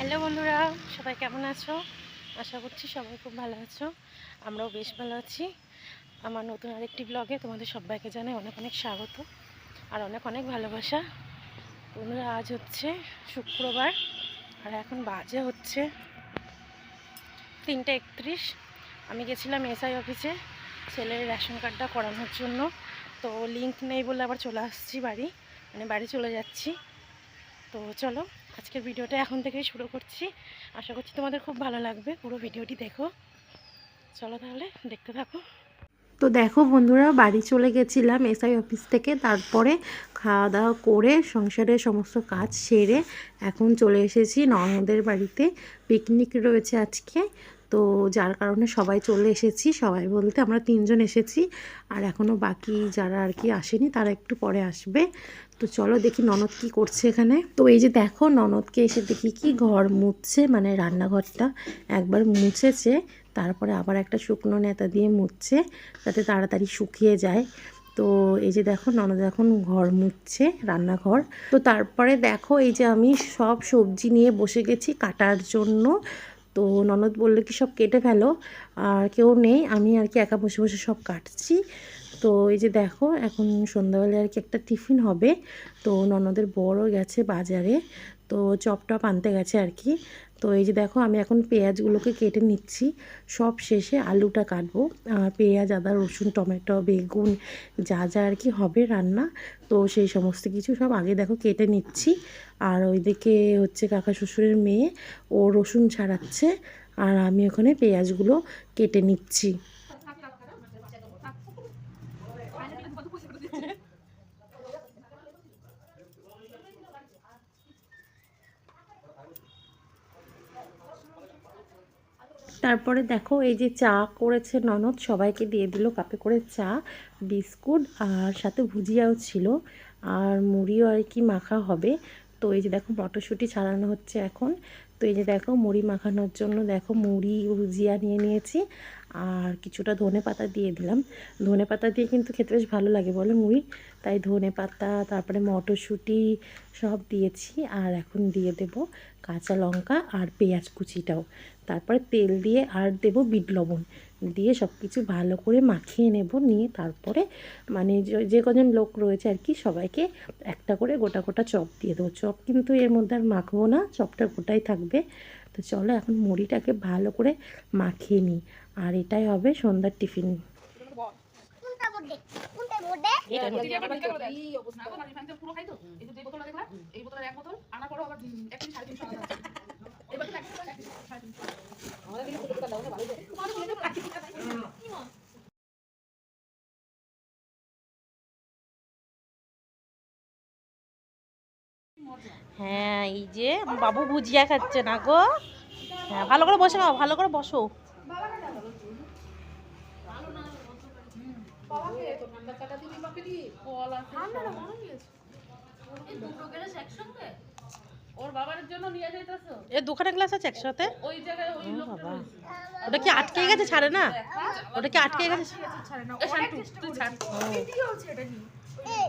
Hello বন্ধুরা, সবাই কেমন আছো? আশা করছি সবাই খুব ভালো আছো। আমরাও বেশ ভালো আছি। আমার নতুন আরেকটি ব্লগে তোমাদের সবাইকে জানাই অনেক অনেক স্বাগত আর অনেক অনেক ভালোবাসা। বন্ধুরা, আজ হচ্ছে শুক্রবার আর এখন বাজে হচ্ছে তিনটে একত্রিশ। আমি গেছিলাম এসআই অফিসে, ছেলের রেশন কার্ডটা করানোর জন্য। তো লিঙ্ক নেই বলে আবার চলে আসছি বাড়ি মানে বাড়ি চলে যাচ্ছি। তো চলো আজকের ভিডিওটা এখন থেকেই শুরু করছি। আশা করছি তোমাদের খুব ভালো লাগবে। পুরো ভিডিওটি দেখো। চলো তাহলে দেখতে থাকো। তো দেখো বন্ধুরা, বাড়ি চলে গেছিলাম এসআই অফিস থেকে। তারপরে খাওয়া দাওয়া করে সংসারের সমস্ত কাজ সেরে এখন চলে এসেছি নর্মদের বাড়িতে। পিকনিক রয়েছে আজকে। তো যার কারণে সবাই চলে এসেছি, সবাই বলতে আমরা তিনজন এসেছি। আর এখনও বাকি যারা আর কি আসেনি, তারা একটু পরে আসবে। তো চলো দেখি ননদ কি করছে এখানে। তো এই যে দেখো, ননদকে এসে দেখি কি ঘর মুছছে মানে রান্নাঘরটা একবার মুছেছে, তারপরে আবার একটা শুকনো নেতা দিয়ে মুছছে, যাতে তাড়াতাড়ি শুকিয়ে যায়। তো এই যে দেখো, ননদ এখন ঘর মুছছে, রান্নাঘর। তো তারপরে দেখো, এই যে আমি সব সবজি নিয়ে বসে গেছি কাটার জন্য। তো ননদ বলল, কি সব কেটে ফেলো? আর কেউ নেই, আমি আর কি একা বসে বসে সব কাটছি। তো এই যে দেখো, এখন সন্ধ্যাবেলায় আর কি একটা টিফিন হবে। তো ননদের বড় গেছে বাজারে, তো চপ টপ আনতে গেছে আর কি। তো এই যে দেখো, আমি এখন পেঁয়াজগুলোকে কেটে নিচ্ছি। সব শেষে আলুটা কাটবো। পেঁয়াজ, আদা, রসুন, টমেটো, বেগুন যা যা আর কি হবে রান্না, তো সেই সমস্ত কিছু সব আগে দেখো কেটে নিচ্ছি। আর ওইদিকে হচ্ছে কাকা শ্বশুরের মেয়ে, ও রসুন ছাড়াচ্ছে। আর আমি ওখানে পেঁয়াজগুলো কেটে নিচ্ছি। তারপরে দেখো, এই যে চা করেছে ননদ, সবাইকে দিয়ে দিল কাপে করে চা, বিস্কুট আর সাথে ভুজিয়াও ছিল আর মুড়িও আর কি মাখা হবে। তো এই যে দেখো, মটরশুঁটি ছাড়ানো হচ্ছে এখন। তো এই যে দেখো, মুড়ি মাখানোর জন্য দেখো মুড়ি, ভুজিয়া নিয়ে নিয়েছি আর কিছুটা ধনে পাতা দিয়ে দিলাম। ধনে পাতা দিয়ে কিন্তু খেতে বেশ ভালো লাগে বলো মুড়ি। তাই ধনে পাতা, তারপরে মটরশুঁটি সব দিয়েছি। আর এখন দিয়ে দেব কাঁচা লঙ্কা আর পেঁয়াজ কুচিটাও। তারপরে তেল দিয়ে আর দেব বিট লবণ। দিয়ে সব কিছু ভালো করে মাখিয়ে নেব। নিয়ে তারপরে মানে যে- কজন লোক রয়েছে আর কি, সবাইকে একটা করে গোটা গোটা চপ দিয়ে দেবো। চপ কিন্তু এর মধ্যে আর মাখবো না। চপটা গোটাই থাকবে। তো চলো এখন মুড়িটাকে ভালো করে মাখিয়ে নিই। আর এটাই হবে সন্ধ্যার টিফিন। এই অবস্থা না, আমি ফ্যানটা পুরো খাই তো। এই যে দুই বোতল দেখলাম, এই বোতলের এক বোতল, আনার আবার একদিন সাড়ে তিনশো টাকা আছে। এই বোতলে এক বোতল, এক কেজি সাড়ে তিনশো। তোমার বোতলে তো প্রাকৃতিক আছে। হ্যাঁ এই যে বাবু ভুজিয়া খাচ্ছে না গো? হ্যাঁ ভালো করে বসে নাও ভালো করে বসো। দুখানা গ্লাস আছে একসাথে? বাবা। ওটা কি আটকে গেছে ছাড়ে না? ওটা কি আটকে গেছে? ছাড়। এই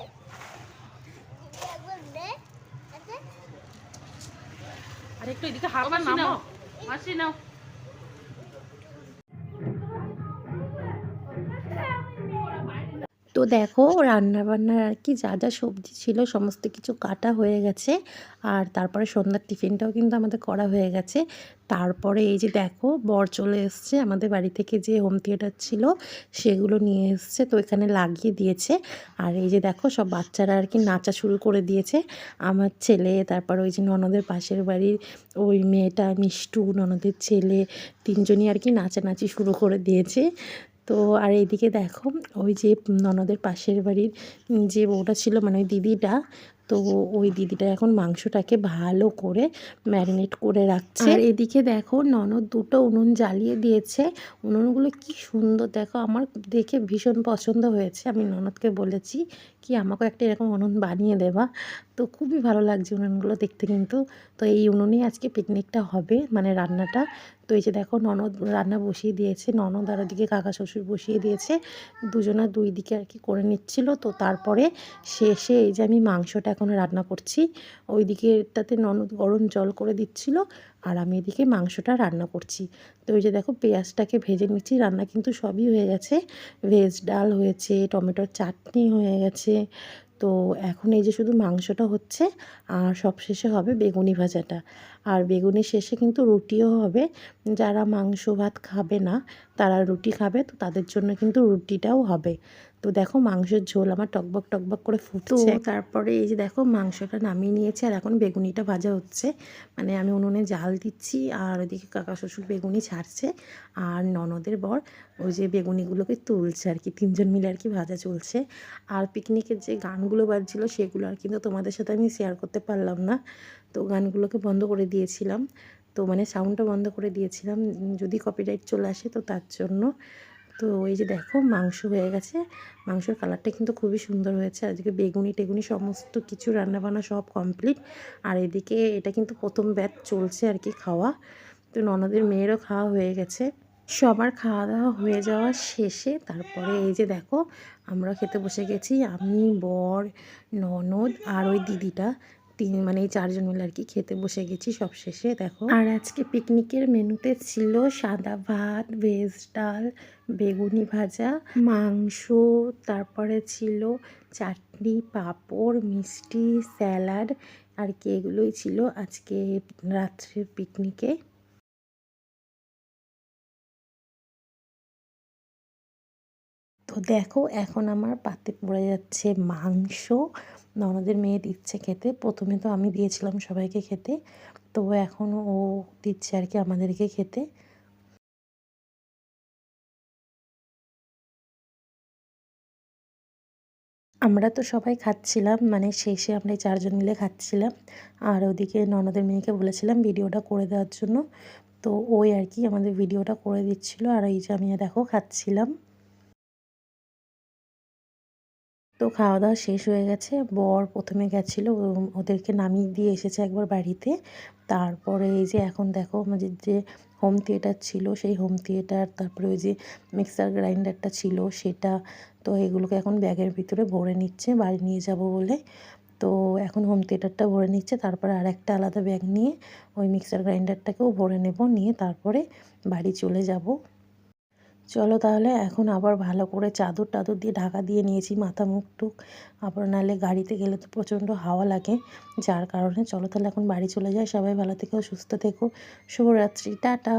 আর একটু এদিকে মাসি নাও, মাসি নাও। তো দেখো রান্না বান্নার আর কি যা যা সবজি ছিল সমস্ত কিছু কাটা হয়ে গেছে। আর তারপরে সন্ধ্যার টিফিনটাও কিন্তু আমাদের করা হয়ে গেছে। তারপরে এই যে দেখো বর চলে এসছে, আমাদের বাড়ি থেকে যে হোম থিয়েটার ছিল সেগুলো নিয়ে এসছে, তো এখানে লাগিয়ে দিয়েছে। আর এই যে দেখো সব বাচ্চারা আর কি নাচা শুরু করে দিয়েছে। আমার ছেলে, তারপর ওই যে ননদের পাশের বাড়ির ওই মেয়েটা মিষ্টু, ননদের ছেলে, তিনজনই আর কি নাচানাচি শুরু করে দিয়েছে। তো আর এদিকে দেখো, ওই যে ননদের পাশের বাড়ির যে বউটা ছিল মানে ওই দিদিটা তো ওই দিদিটা এখন মাংসটাকে ভালো করে ম্যারিনেট করে রাখছে। আর এদিকে দেখো ননদ দুটো উনুন জ্বালিয়ে দিয়েছে। উনুনগুলো কি সুন্দর, দেখো আমার দেখে ভীষণ পছন্দ হয়েছে। আমি ননদকে বলেছি কি আমাকে একটা এরকম উনুন বানিয়ে দেবা। তো খুবই ভালো লাগছে উনুনগুলো দেখতে কিন্তু। তো এই উনুনেই আজকে পিকনিকটা হবে মানে রান্নাটা। তো এই যে দেখো ননদ রান্না বসিয়ে দিয়েছে, ননদ আর ওদিকে কাকা শ্বশুর বসিয়ে দিয়েছে। দুজনা দুই দিকে আর কি করে নিচ্ছিল। তো তারপরে শেষে এই যে আমি মাংসটা এখন রান্না করছি। ওইদিকে তাতে ননদ গরম জল করে দিচ্ছিল আর আমি এদিকে মাংসটা রান্না করছি। তো ওই যে দেখো পেঁয়াজটাকে ভেজে নিচ্ছি, রান্না কিন্তু সবই হয়ে গেছে। ভেজ ডাল হয়েছে, টমেটোর চাটনি হয়ে গেছে। তো এখন এই যে শুধু মাংসটা হচ্ছে আর সবশেষে হবে বেগুনি ভাজাটা। আর বেগুনি শেষে কিন্তু রুটিও হবে। যারা মাংস ভাত খাবে না, তারা রুটি খাবে, তো তাদের জন্য কিন্তু রুটিটাও হবে। তো দেখো মাংসের ঝোল আমার টকবক টকবক করে ফুটছে। তারপরে এই যে দেখো মাংসটা নামিয়ে নিয়েছে আর এখন বেগুনিটা ভাজা হচ্ছে। মানে আমি উনুনে জাল দিচ্ছি আর ওদিকে কাকা শ্বশুর বেগুনি ছাড়ছে আর ননদের বর ওই যে বেগুনিগুলোকে তুলছে আর কি তিনজন মিলে আর কি ভাজা চলছে। আর পিকনিকের যে গানগুলো বাজছিল সেগুলো আর কিন্তু তোমাদের সাথে আমি শেয়ার করতে পারলাম না। তো গানগুলোকে বন্ধ করে দিয়েছিলাম। তো মানে সাউন্ডটা বন্ধ করে দিয়েছিলাম। যদি কপিরাইট চলে আসে তো তার জন্য। তো এই যে দেখো মাংস হয়ে গেছে। মাংসের কালারটা কিন্তু খুবই সুন্দর হয়েছে। এদিকে বেগুনি টেগুনি সমস্ত কিছু রান্নাবান্না সব কমপ্লিট আর এদিকে এটা কিন্তু প্রথম ব্যাচ চলছে আর কি খাওয়া। তো ননদের মেয়েরও খাওয়া হয়ে গেছে। সবার খাওয়া দাওয়া হয়ে যাওয়া শেষে তারপরে এই যে দেখো আমরা খেতে বসে গেছি। আমি, বর, ননদ আর ওই দিদিটা। তিন মানে চারজন মিলে আর কি খেতে বসে গেছি সব শেষে দেখো। আর আজকে পিকনিকের মেনুতে ছিল সাদা ভাত ভেজ ডাল, বেগুনি ভাজা, মাংস, তারপরে ছিল চাটনি, পাঁপড়, মিষ্টি, স্যালাড, আর কি এগুলোই ছিল আজকে রাত্রের পিকনিকে তো দেখো, এখন আমার পাতে পড়ে যাচ্ছে মাংস ননদের মেয়ে দিচ্ছে খেতে। প্রথমে তো আমি দিয়েছিলাম সবাইকে খেতে। তো এখন ও দিচ্ছে আর কি আমাদেরকে খেতে। আমরা তো সবাই খাচ্ছিলাম মানে শেষে আমরা এই চারজন মিলে খাচ্ছিলাম। আর ওদিকে ননদের মেয়েকে বলেছিলাম ভিডিওটা করে দেওয়ার জন্য। তো ওই আর কি আমাদের ভিডিওটা করে দিচ্ছিল। আর এই যে আমি দেখো খাচ্ছিলাম। তো খাওয়া দাওয়া শেষ হয়ে গেছে। বর প্রথমে গেছিল ওদেরকে নামিয়ে দিয়ে এসেছে একবার বাড়িতে। তারপরে এই যে এখন দেখো আমাদের যে হোম থিয়েটার ছিল, সেই হোম থিয়েটার তারপরে ওই যে মিক্সার গ্রাইন্ডারটা ছিল, সেটা তো এগুলোকে এখন ব্যাগের ভিতরে ভরে নিচ্ছে, বাড়ি নিয়ে যাব বলে। তো এখন হোম থিয়েটারটা ভরে নিচ্ছে, তারপরে আর একটা আলাদা ব্যাগ নিয়ে ওই মিক্সার গ্রাইন্ডারটাকেও ভরে নেব, নিয়ে তারপরে বাড়ি চলে যাব। চলো তাহলে এখন আবার ভালো করে চাদর টাদর দিয়ে ঢাকা দিয়ে নিয়েছি মাথা মুখ টুক। আবার নাহলে গাড়িতে গেলে তো প্রচণ্ড হাওয়া লাগে। যার কারণে চলো তাহলে এখন বাড়ি চলে যাই। সবাই ভালো থেকো, সুস্থ থেকো। শুভরাত্রি, টাটা।